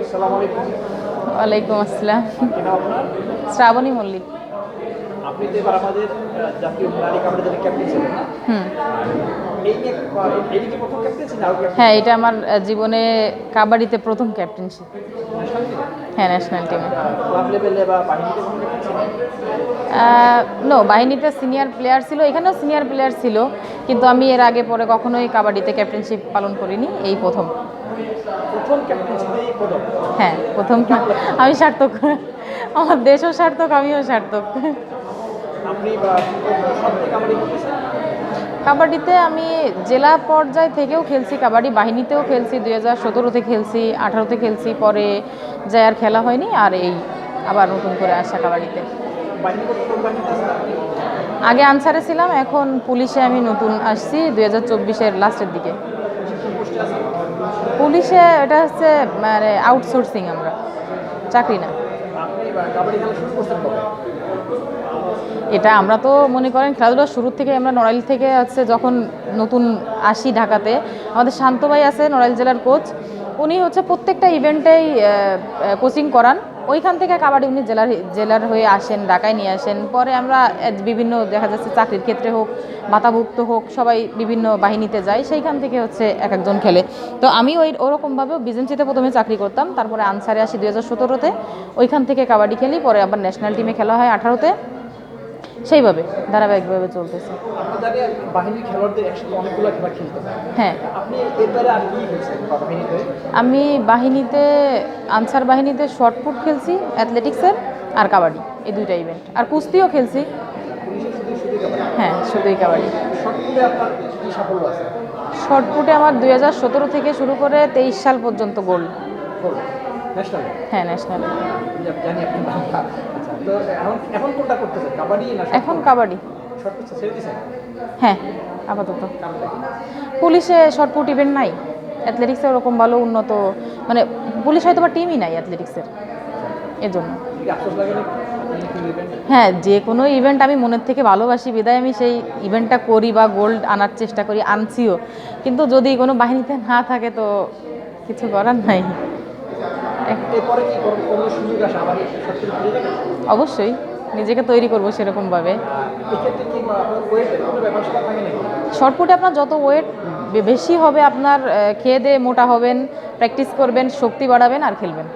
আসসালামু আলাইকুম। ওয়ালাইকুম আসসালাম। শ্রাবণী মল্লিক। আপনি তো এবার আমাদের জাতীয় নারী কাবাডি ক্যাপ্টেন ছিলেন হুম। হ্যাঁ এটা আমার জীবনে কাবাডিতে প্রথম ক্যাপ্টেনশিপ হ্যাঁ ন্যাশনাল টিমে নো বাহিনীতে সিনিয়র প্লেয়ার ছিল এখানেও সিনিয়র প্লেয়ার ছিল কিন্তু আমি এর আগে পরে কখনোই কাবাডিতে ক্যাপ্টেনশিপ পালন করিনি এই প্রথম। হ্যাঁ প্রথম আমি সার্থক। আমার দেশও সার্থক আমিও সার্থক। কাবাডিতে আমি জেলা পর্যায় থেকেও খেলছি কাবাডি বাহিনীতেও খেলছি দুই হাজার সতেরোতে খেলছি আঠারোতে খেলছি পরে যায় আর খেলা হয়নি আর এই আবার নতুন করে আসা কাবাডিতে। আগে আনসারে ছিলাম, এখন পুলিশে আমি নতুন আসছি দুই হাজার চব্বিশের লাস্টের দিকে। পুলিশে এটা হচ্ছে মানে আউটসোর্সিং আমরা, চাকরি না। এটা আমরা তো মনে করেন খেলাধুলা শুরুর থেকে আমরা নড়াইল থেকে হচ্ছে যখন নতুন আসি ঢাকাতে, আমাদের শান্ত ভাই আছে নড়াইল জেলার কোচ উনি হচ্ছে প্রত্যেকটা ইভেন্টেই কোচিং করান। ওইখান থেকে কাবাডি উনি জেলার জেলার হয়ে আসেন, ঢাকায় নিয়ে আসেন। পরে আমরা বিভিন্ন দেখা যাচ্ছে চাকরির ক্ষেত্রে হোক মাতাভুক্ত হোক, সবাই বিভিন্ন বাহিনীতে যায় সেইখান থেকে হচ্ছে এক একজন খেলে। তো আমি ওই ওরকমভাবে বিজেন্সিতে প্রথমে চাকরি করতাম, তারপরে আনসারে আসি দু হাজার সতেরোতে। ওইখান থেকে কাবাডি খেলি, পরে আবার ন্যাশনাল টিমে খেলা হয় আঠারোতে। সেইভাবে ধারাবাহিকভাবে চলতেছে। হয়। আমি বাহিনীতে আনসার বাহিনীতে শর্টপুট খেলছি অ্যাথলেটিক্সের আর কাবাডি এই দুইটা ইভেন্ট আর কুস্তিও খেলছি। হ্যাঁ শুধুই কাবাডি। শর্টপুটে আমার দুই হাজার সতেরো থেকে শুরু করে তেইশ সাল পর্যন্ত গোল্ড হ্যাঁ ন্যাশনাল আচ্ছা এখন কাবাডি হ্যাঁ আপাতত। পুলিশে শর্টপুট ইভেন্ট নাই। অ্যাথলেটিক্সে ওরকম ভালো উন্নত মানে পুলিশ হয়তো বা টিমই নাই অ্যাথলেটিক্সের এজন্য। কি নেবেন? হ্যাঁ যে কোনো ইভেন্ট আমি মনের থেকে ভালোবাসি বিদায় আমি সেই ইভেন্টটা করি বা গোল্ড আনার চেষ্টা করি আনছিও। কিন্তু যদি কোনো বাহিনীতে না থাকে তো কিছু করার নাই। অবশ্যই। নিজেকে তৈরি করব সেরকমভাবে। শর্টপুটে আপনার যত ওয়েট বেশি হবে আপনার খেয়ে দিয়ে মোটা হবেন প্র্যাকটিস করবেন শক্তি বাড়াবেন আর খেলবেন।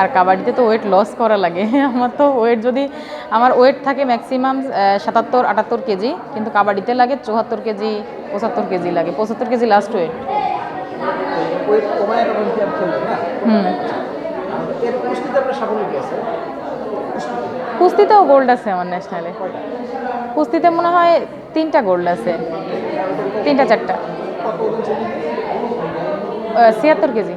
আর কাবাডিতে তো ওয়েট লস করা লাগে। আমার তো ওয়েট যদি আমার ওয়েট থাকে ম্যাক্সিমাম সাতাত্তর আটাত্তর কেজি কিন্তু কাবাডিতে লাগে চুয়াত্তর কেজি পঁচাত্তর কেজি লাগে। পঁচাত্তর কেজি লাস্ট ওয়েট ওয়েট কমায় তখন কি না। এর কুস্তিতে আপনার সাফল্য কি আছে কুস্তিতেও গোল্ড আছে আমার ন্যাশনালে কুস্তিতে মনে হয় তিনটা গোল্ড আছে। তিনটা চারটা। ছিয়াত্তর কেজি।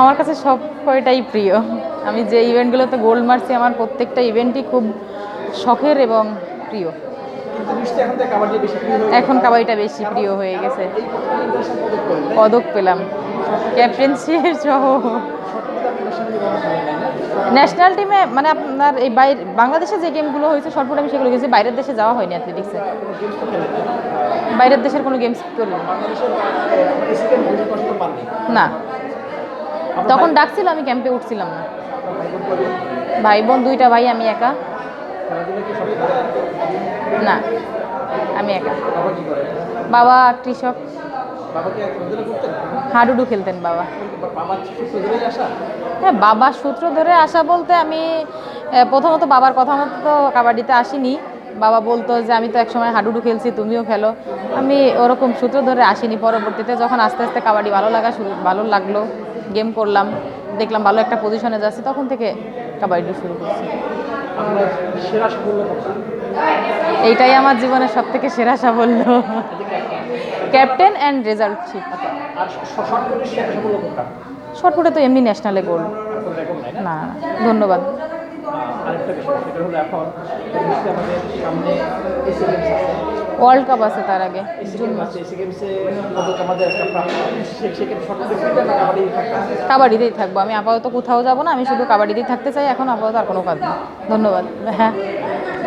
আমার কাছে সব কয়টাই প্রিয়। আমি যে ইভেন্টগুলোতে গোল্ড মারছি আমার প্রত্যেকটা ইভেন্টই খুব শখের এবং প্রিয়। এখন কাবাডিটা বেশি প্রিয় হয়ে গেছে। পদক পেলাম। ক্যাপ্টেনশিপ সহ ন্যাশনালি টিমে মানে আপনার এই বাইরে বাংলাদেশে যে গেমগুলো হয়েছে শর্টপুট আমি সেগুলো গেছি বাইরের দেশে যাওয়া হয়নি অ্যাথলেটিক্সে বাইরের দেশের কোনো গেমস পাননি না। তখন ডাকছিল আমি ক্যাম্পে উঠছিলাম না? ভাই বোন দুইটা ভাই আমি একা খেলাধুলা কি সবাই করে? না, আমি একা। বাবা বাবা কৃষক। বাবা হাডুডু খেলতেন বাবা। হ্যাঁ বাবার সূত্র ধরে আসা বলতে আমি প্রথমত বাবার কথা মতো তো কাবাডিতে আসিনি। বাবা বলতো যে, আমি তো একসময় হাডুডু খেলছি, তুমিও খেলো। আমি ওরকম সূত্র ধরে আসিনি। পরবর্তীতে যখন আস্তে আস্তে কাবাডি ভালো লাগা শুরু, ভালো লাগল গেম করলাম, দেখলাম ভালো একটা পজিশনে যাচ্ছি, তখন থেকে কাবাডি শুরু করছি। আপনার সেরা সাফল্য এইটাই আমার জীবনের সব থেকে সেরা সাফল্য। ক্যাপ্টেন অ্যান্ড সাফল্য কোনটা? শর্টপুটে তো এমনি ন্যাশনালে গোল্ড না? ধন্যবাদ। আরেকটা বিষয় সেটা হলো এখন আমাদের সামনে ওয়ার্ল্ড কাপ আছে তার আগে। কাবাডিতেই থাকব। আমি আপাতত কোথাও যাব না, আমি শুধু কাবাডিতেই থাকতে চাই, এখন আপাতত আর কোনো কাজ নেই। ধন্যবাদ। হ্যাঁ।